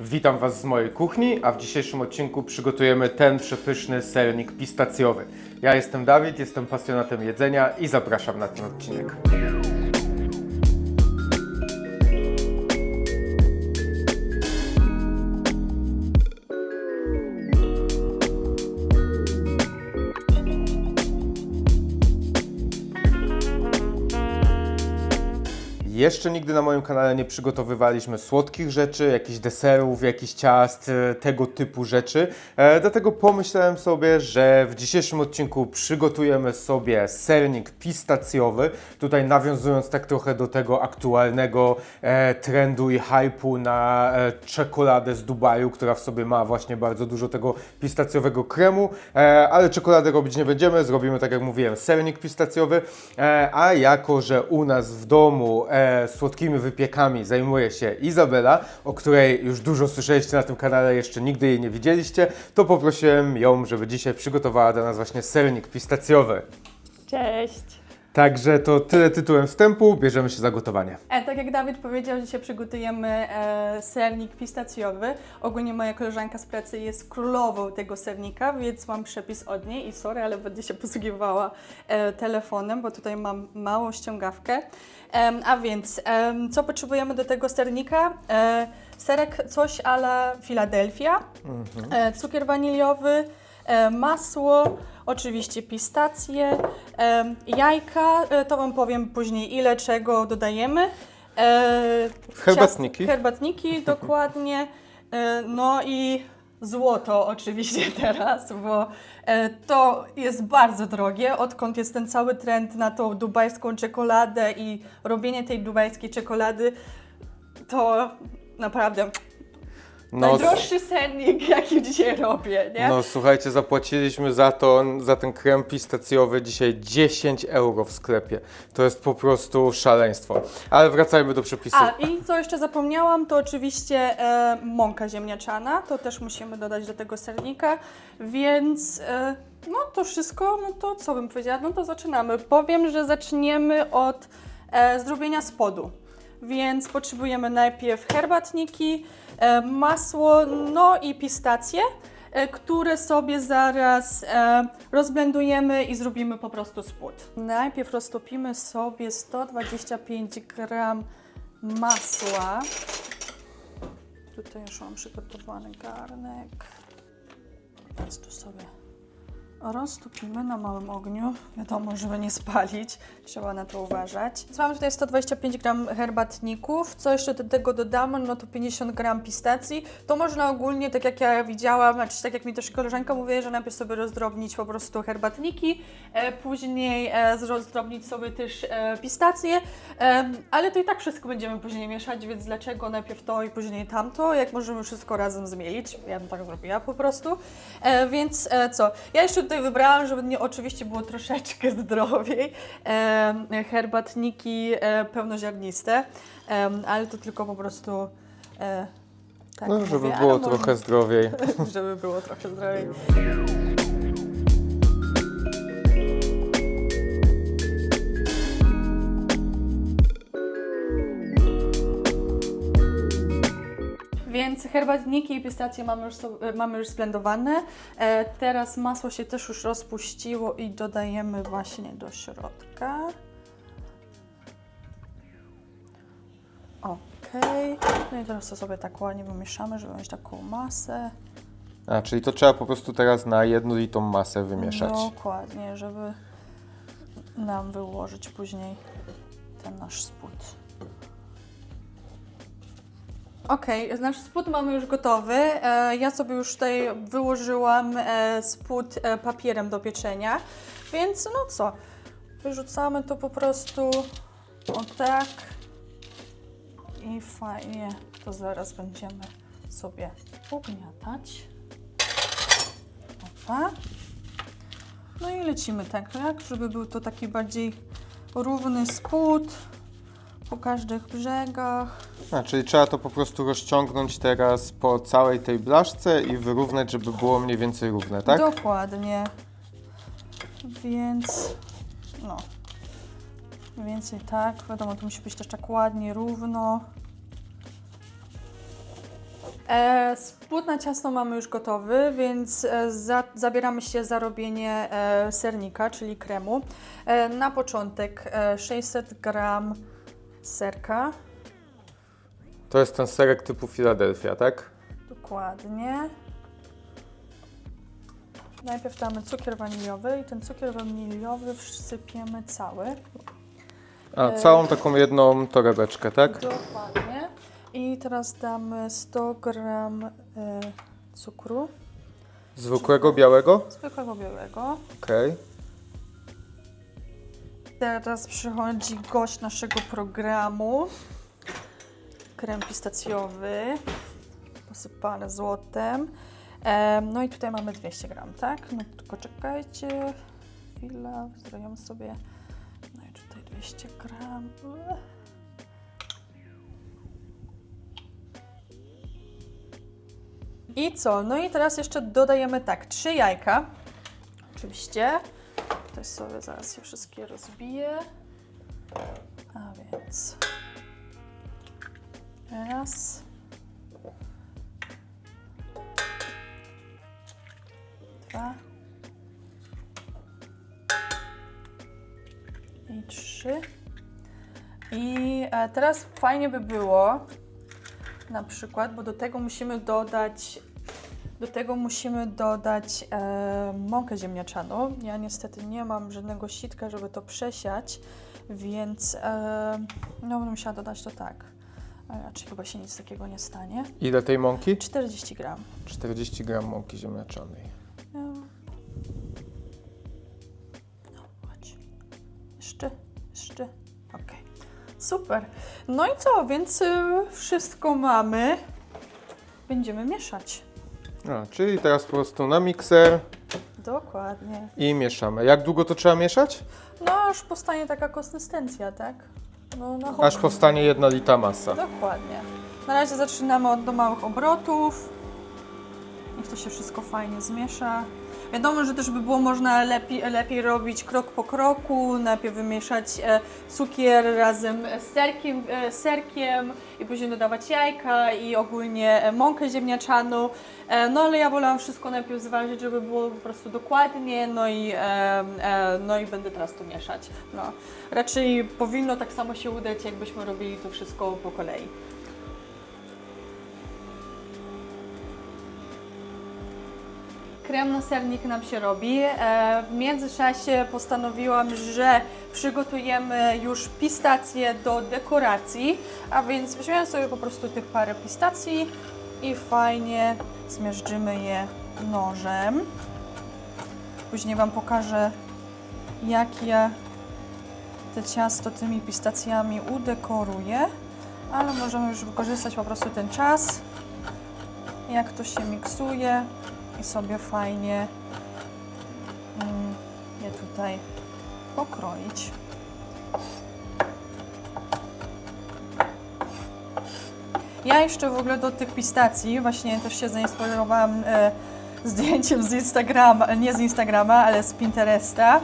Witam Was z mojej kuchni, a w dzisiejszym odcinku przygotujemy ten przepyszny sernik pistacjowy. Ja jestem Dawid, jestem pasjonatem jedzenia i zapraszam na ten odcinek. Jeszcze nigdy na moim kanale nie przygotowywaliśmy słodkich rzeczy, jakichś deserów, jakichś ciast, e, tego typu rzeczy. E, Dlatego pomyślałem sobie, że w dzisiejszym odcinku przygotujemy sobie sernik pistacjowy. Tutaj nawiązując tak trochę do tego aktualnego e, trendu i hypu na e, czekoladę z Dubaju, która w sobie ma właśnie bardzo dużo tego pistacjowego kremu, e, ale czekoladę robić nie będziemy, zrobimy tak jak mówiłem, sernik pistacjowy, e, a jako, że u nas w domu e, słodkimi wypiekami zajmuje się Izabela, o której już dużo słyszeliście na tym kanale, jeszcze nigdy jej nie widzieliście, to poprosiłem ją, żeby dzisiaj przygotowała dla nas właśnie sernik pistacjowy. Cześć! Także to tyle tytułem wstępu, bierzemy się za gotowanie. E, tak jak Dawid powiedział, dzisiaj przygotujemy e, sernik pistacjowy. Ogólnie moja koleżanka z pracy jest królową tego sernika, więc mam przepis od niej i sorry, ale będę się posługiwała e, telefonem, bo tutaj mam małą ściągawkę. Em, a więc, em, co potrzebujemy do tego sernika? E, serek coś ala Philadelphia, e, cukier waniliowy, e, masło, oczywiście pistacje, jajka, e, to Wam powiem później ile czego dodajemy. E, Herbatniki. herbatniki, dokładnie. E, no i złoto oczywiście teraz, bo to jest bardzo drogie, odkąd jest ten cały trend na tą dubajską czekoladę i robienie tej dubajskiej czekolady, to naprawdę No, najdroższy sernik, jaki dzisiaj robię, nie? No słuchajcie, zapłaciliśmy za to, za ten krem pistacjowy dzisiaj 10 euro w sklepie. To jest po prostu szaleństwo. Ale wracajmy do przepisu. A i co jeszcze zapomniałam, to oczywiście e, mąka ziemniaczana, to też musimy dodać do tego sernika, więc e, no to wszystko, no to co bym powiedziała, no to zaczynamy. Powiem, że zaczniemy od e, zrobienia spodu, więc potrzebujemy najpierw herbatniki, e, masło, no i pistacje, e, które sobie zaraz e, rozblendujemy i zrobimy po prostu spód. Najpierw roztopimy sobie 125 gram masła. Tutaj już mam przygotowany garnek. Więc tu sobie roztopimy na małym ogniu. Wiadomo, żeby nie spalić, trzeba na to uważać. Więc mamy tutaj 125 gram herbatników. Co jeszcze do tego dodamy? No to 50 gram pistacji. To można ogólnie, tak jak ja widziałam, znaczy tak jak mi też koleżanka mówiła, że najpierw sobie rozdrobnić po prostu herbatniki, e, później e, rozdrobnić sobie też e, pistacje, e, ale to i tak wszystko będziemy później mieszać, więc dlaczego najpierw to i później tamto, jak możemy wszystko razem zmielić? Ja bym tak zrobiła po prostu. E, więc e, co? Ja jeszcze tutaj wybrałam, żeby mnie oczywiście było troszeczkę zdrowiej, e, herbatniki e, pełnoziarniste, e, ale to tylko po prostu e, tak No, żeby mówię, było trochę zdrowiej. żeby było trochę zdrowiej. Herbatniki i pistacje mamy już, e, mamy już zblendowane. E, teraz masło się też już rozpuściło i dodajemy właśnie do środka. Okej. No i teraz to sobie tak ładnie wymieszamy, żeby mieć taką masę. A, czyli to trzeba po prostu teraz na jednolitą masę wymieszać. Dokładnie, żeby nam wyłożyć później ten nasz spód. Okej, nasz spód mamy już gotowy. E, ja sobie już tutaj wyłożyłam e, spód e, papierem do pieczenia, więc no co, wyrzucamy to po prostu o tak i fajnie to zaraz będziemy sobie ugniatać. Opa. No i lecimy tak, tak, żeby był to taki bardziej równy spód po każdych brzegach. A, czyli trzeba to po prostu rozciągnąć teraz po całej tej blaszce i wyrównać, żeby było mniej więcej równe, tak? Dokładnie. Więc no. Mniej więcej tak. Wiadomo, to musi być też tak ładnie, równo. E, spód na ciasto mamy już gotowy, więc e, za, zabieramy się za robienie e, sernika, czyli kremu. E, na początek e, 600 gram serka, To jest ten serek typu Philadelphia, tak? dokładnie. Najpierw damy cukier waniliowy i ten cukier waniliowy wsypiemy cały. A, E, całą taką jedną torebeczkę, tak? Dokładnie. I teraz damy 100 gram e, cukru, Zwykłego, białego? zwykłego białego. Okej. Teraz przychodzi gość naszego programu. Krem pistacjowy, posypany złotem. Em, no i tutaj mamy 200 gram, tak? No tylko czekajcie. Chwila, zrobimy sobie. No i tutaj 200 gram. I co? No i teraz jeszcze dodajemy tak, trzy jajka. Oczywiście. Tutaj sobie zaraz je wszystkie rozbiję. A więc raz. Dwa. I trzy. I e, teraz fajnie by było, na przykład, bo do tego musimy dodać do tego musimy dodać e, mąkę ziemniaczaną. Ja niestety nie mam żadnego sitka, żeby to przesiać, więc e, no będę musiała dodać to tak. Ale raczej chyba się nic takiego nie stanie. Ile tej mąki? 40 gram. 40 gram mąki ziemniaczanej. No, No, chodź. Jeszcze, jeszcze. Okej. Super. No i co? Więc y, wszystko mamy. Będziemy mieszać. A, czyli teraz po prostu na mikser Dokładnie. i mieszamy. Jak długo to trzeba mieszać? No, aż powstanie taka konsystencja, tak? No, na Aż chłodno. powstanie jednolita masa. Dokładnie. Na razie zaczynamy od do małych obrotów. Niech to się wszystko fajnie zmiesza. Wiadomo, że też by było można lepiej, lepiej robić krok po kroku, najpierw wymieszać e, cukier razem z serkiem, e, serkiem i później dodawać jajka i ogólnie e, mąkę ziemniaczaną. No ale ja wolałam wszystko najpierw zważyć, żeby było po prostu dokładnie, no i, no i będę teraz to mieszać. No. Raczej powinno tak samo się udać, jakbyśmy robili to wszystko po kolei. Krem na sernik nam się robi. E, W międzyczasie postanowiłam, że przygotujemy już pistacje do dekoracji, a więc weźmiemy sobie po prostu tych parę pistacji i fajnie zmiażdżymy je nożem. Później Wam pokażę, jak ja te ciasto tymi pistacjami udekoruję, ale możemy już wykorzystać po prostu ten czas, jak to się miksuje i sobie fajnie mm, je tutaj pokroić. Ja jeszcze w ogóle do tych pistacji właśnie też się zainspirowałam e, zdjęciem z Instagrama, nie z Instagrama, ale z Pinteresta.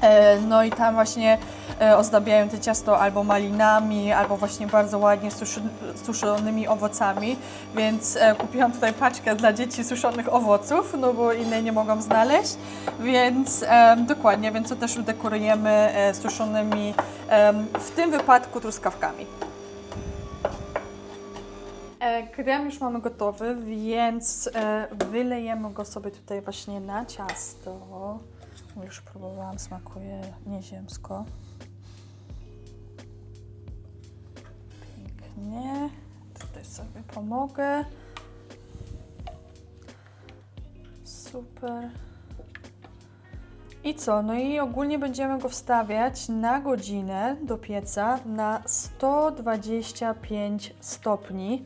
E, No i tam właśnie e, ozdabiają te ciasto albo malinami, albo właśnie bardzo ładnie suszonymi owocami, więc e, kupiłam tutaj paczkę dla dzieci suszonych owoców, no bo innej nie mogłam znaleźć, więc dokładnie, więc to też dekorujemy e, suszonymi, w tym wypadku truskawkami. Krem już mamy gotowy, więc wylejemy go sobie tutaj właśnie na ciasto. Już próbowałam, smakuje nieziemsko. Pięknie. Tutaj sobie pomogę. Super. I co? No i ogólnie będziemy go wstawiać na godzinę do pieca na 125 stopni.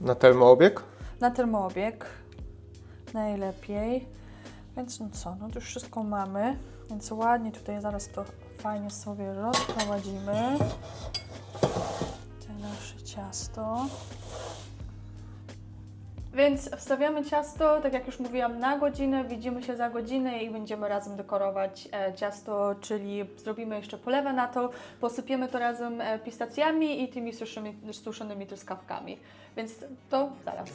Na termoobieg? na termoobieg najlepiej. Więc no co, no to już wszystko mamy, więc ładnie tutaj zaraz to fajnie sobie rozprowadzimy. Te nasze ciasto. Więc wstawiamy ciasto, tak jak już mówiłam, na godzinę, widzimy się za godzinę i będziemy razem dekorować e, ciasto, czyli zrobimy jeszcze polewę na to, posypiemy to razem e, pistacjami i tymi suszonymi, suszonymi truskawkami. Więc to zaraz.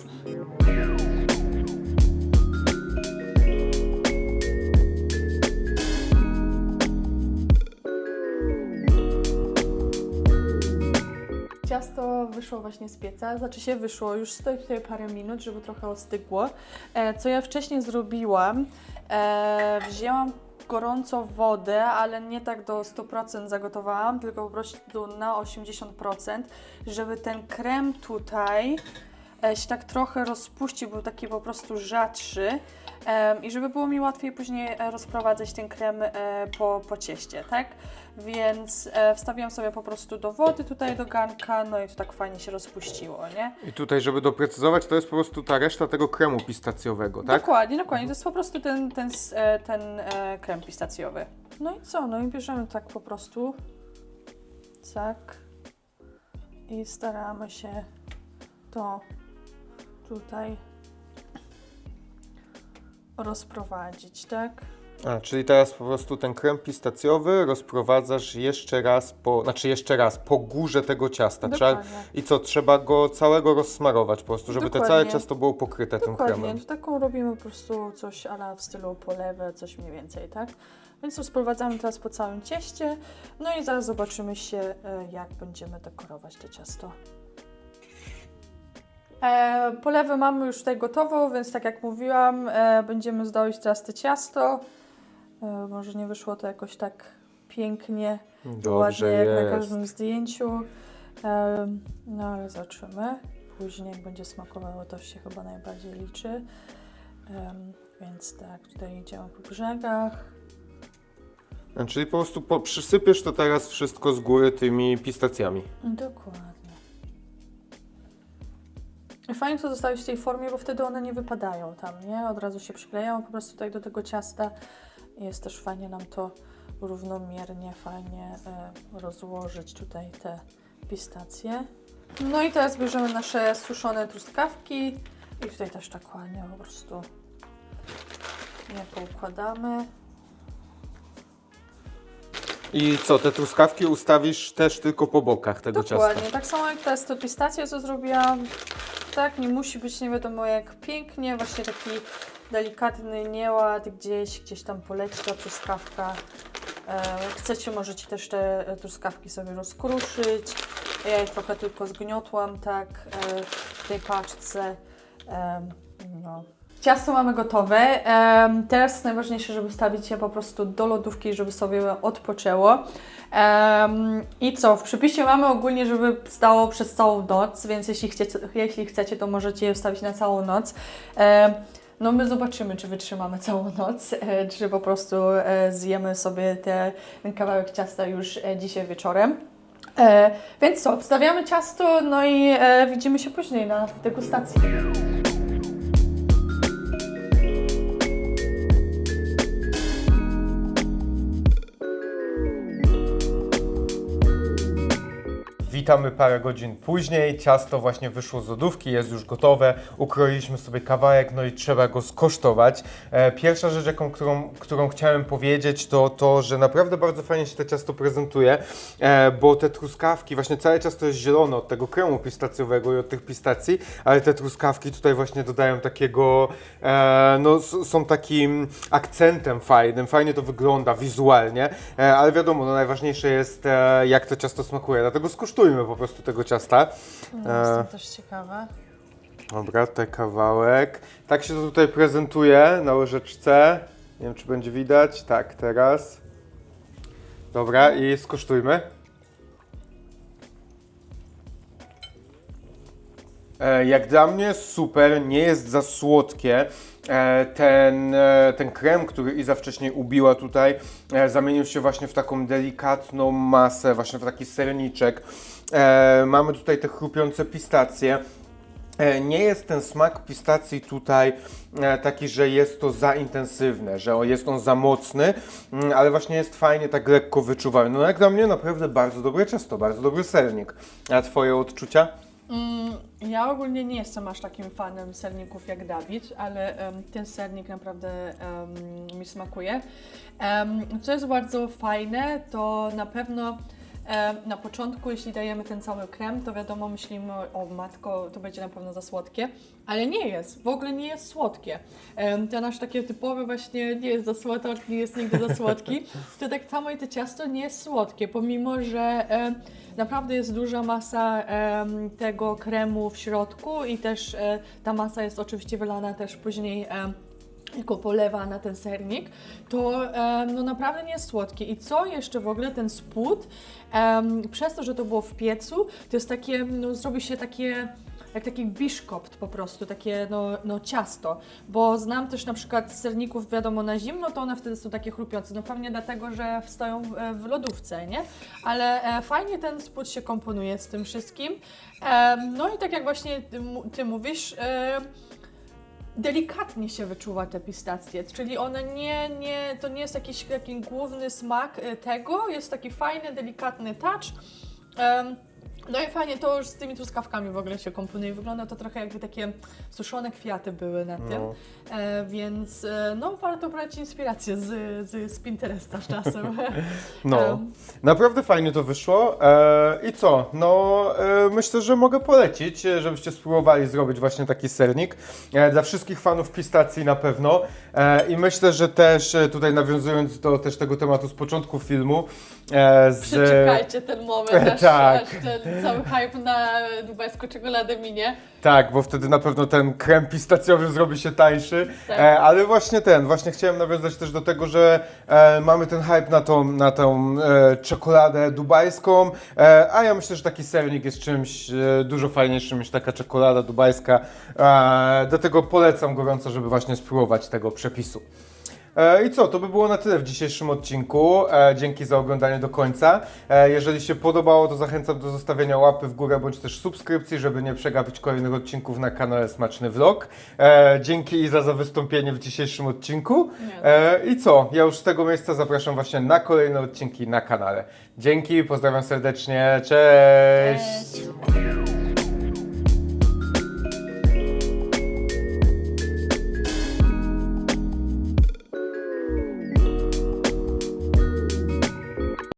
Ciasto wyszło właśnie z pieca, znaczy się wyszło, już stoi tutaj parę minut, żeby trochę ostygło. E, co ja wcześniej zrobiłam, e, wzięłam gorącą wodę, ale nie tak do 100% zagotowałam, tylko po prostu na 80%, żeby ten krem tutaj się tak trochę rozpuścił, był taki po prostu rzadszy i żeby było mi łatwiej później e, rozprowadzać ten krem e, po, po cieście, tak? Więc e, wstawiłam sobie po prostu do wody tutaj do garnka, no i to tak fajnie się rozpuściło, nie? I tutaj, żeby doprecyzować, to jest po prostu ta reszta tego kremu pistacjowego, tak? Dokładnie, dokładnie. To jest po prostu ten, ten, e, ten e, krem pistacjowy. No i co? No i bierzemy tak po prostu. Tak. I staramy się to tutaj rozprowadzić, tak? A, czyli teraz po prostu ten krem pistacjowy rozprowadzasz jeszcze raz po, znaczy jeszcze raz, po górze tego ciasta. Trzeba, Dokładnie. I co, trzeba go całego rozsmarować po prostu, żeby to całe ciasto było pokryte tym Dokładnie, kremem. to taką robimy po prostu coś ala w stylu polewę, coś mniej więcej, tak? Więc rozprowadzamy teraz po całym cieście, no i zaraz zobaczymy się, e, jak będziemy dekorować to ciasto. E, polewę mamy już tutaj gotową, więc tak jak mówiłam, e, będziemy zdoić teraz to ciasto. E, może nie wyszło to jakoś tak pięknie, Dobrze ładnie jak na każdym zdjęciu. Em, No ale zobaczymy. Później jak będzie smakowało, to się chyba najbardziej liczy. Em, Więc tak, tutaj idziemy po brzegach. Czyli po prostu po, przysypiesz to teraz wszystko z góry tymi pistacjami. Dokładnie. Fajnie to zostawić w tej formie, bo wtedy one nie wypadają tam, nie? Od razu się przyklejają po prostu tutaj do tego ciasta. Jest też fajnie nam to równomiernie, fajnie e, rozłożyć tutaj te pistacje. No i teraz bierzemy nasze suszone truskawki i tutaj też tak ładnie po prostu je poukładamy. I co, te truskawki ustawisz też tylko po bokach tego Dokładnie, ciasta. tak samo jak teraz to pistacje, co zrobiłam. Tak, nie musi być nie wiadomo jak pięknie, właśnie taki delikatny nieład gdzieś, gdzieś tam poleci ta truskawka. E, jak chcecie, możecie też te e, truskawki sobie rozkruszyć. Ja je trochę tylko zgniotłam, tak, e, w tej paczce. No. Ciasto mamy gotowe. Teraz najważniejsze, żeby wstawić je po prostu do lodówki, żeby sobie odpoczęło. I co? W przepisie mamy ogólnie, żeby stało przez całą noc, więc jeśli chcecie, jeśli chcecie to możecie je wstawić na całą noc. No my zobaczymy, czy wytrzymamy całą noc, e, czy po prostu e, zjemy sobie te, ten kawałek ciasta już e, dzisiaj wieczorem. Więc co, wstawiamy ciasto, no i widzimy się później na degustacji. Witamy parę godzin później. Ciasto właśnie wyszło z lodówki, jest już gotowe. Ukroiliśmy sobie kawałek, no i trzeba go skosztować. E, pierwsza rzecz, jaką, którą, którą chciałem powiedzieć, to to, że naprawdę bardzo fajnie się to ciasto prezentuje, e, bo te truskawki, właśnie całe ciasto jest zielone od tego kremu pistacjowego i od tych pistacji, ale te truskawki tutaj właśnie dodają takiego, e, no są takim akcentem fajnym, fajnie to wygląda wizualnie, ale wiadomo, no najważniejsze jest jak to ciasto smakuje, dlatego skosztujmy po prostu tego ciasta. No, jestem też ciekawa. Dobra, tutaj kawałek. Tak się to tutaj prezentuje na łyżeczce. Nie wiem, czy będzie widać. Tak, teraz. Dobra, i skosztujmy. E, Jak dla mnie super, nie jest za słodkie. E, Ten, e, ten krem, który Iza wcześniej ubiła tutaj, e, zamienił się właśnie w taką delikatną masę, właśnie w taki serniczek. E, Mamy tutaj te chrupiące pistacje. E, Nie jest ten smak pistacji tutaj e, taki, że jest to za intensywne, że jest on za mocny, mm, ale właśnie jest fajnie tak lekko wyczuwalny. No jak dla mnie naprawdę bardzo dobre ciasto, bardzo dobry sernik. A Twoje odczucia? Mm, ja ogólnie nie jestem aż takim fanem serników jak Dawid, ale em, ten sernik naprawdę em, mi smakuje. Em, co jest bardzo fajne, to na pewno na początku, jeśli dajemy ten cały krem, to wiadomo, myślimy, o matko, to będzie na pewno za słodkie, ale nie jest, w ogóle nie jest słodkie. Em, to nasz takie typowe właśnie nie jest za słodki, nie jest nigdy za słodki. To tak samo i to ciasto nie jest słodkie, pomimo, że em, Naprawdę jest duża masa tego kremu w środku i też e, ta masa jest oczywiście wylana też później jako polewa na ten sernik, to no naprawdę nie jest słodkie. I co jeszcze w ogóle ten spód, przez to, że to było w piecu, to jest takie, no zrobi się takie jak taki biszkopt po prostu, takie no, no ciasto, bo znam też na przykład serników wiadomo na zimno, to one wtedy są takie chrupiące, no pewnie dlatego, że stoją w, lodówce, nie? Ale e, fajnie ten spód się komponuje z tym wszystkim. No i tak jak właśnie ty, ty mówisz, delikatnie się wyczuwa te pistacje, czyli one nie, nie, to nie jest jakiś taki główny smak e, tego, jest taki fajny, delikatny touch. Em, no i fajnie to już z tymi truskawkami w ogóle się komponuje. Wygląda to trochę jakby takie suszone kwiaty były na tym. No. E, więc e, no warto brać inspirację z, z, z Pinteresta z czasem. No, Em. naprawdę fajnie to wyszło. E, I co? No, e, myślę, że mogę polecić, e, żebyście spróbowali zrobić właśnie taki sernik. E, dla wszystkich fanów pistacji na pewno. E, I myślę, że też e, tutaj nawiązując do też tego tematu z początku filmu, z... Przeczekajcie ten moment, aż, Tak. aż ten cały hype na dubajską czekoladę minie. Tak, bo wtedy na pewno ten krem pistacjowy zrobi się tańszy. Tak. E, ale właśnie ten, właśnie chciałem nawiązać też do tego, że e, mamy ten hype na tą, na tą e, czekoladę dubajską, e, a ja myślę, że taki sernik jest czymś e, dużo fajniejszym niż taka czekolada dubajska. E, dlatego polecam gorąco, żeby właśnie spróbować tego przepisu. E, I co, to by było na tyle w dzisiejszym odcinku. E, Dzięki za oglądanie do końca. E, Jeżeli się podobało, to zachęcam do zostawienia łapy w górę bądź też subskrypcji, żeby nie przegapić kolejnych odcinków na kanale Smaczny Vlog. Dzięki Iza za wystąpienie w dzisiejszym odcinku. I co, ja już z tego miejsca zapraszam właśnie na kolejne odcinki na kanale. Dzięki, pozdrawiam serdecznie, cześć. Cześć.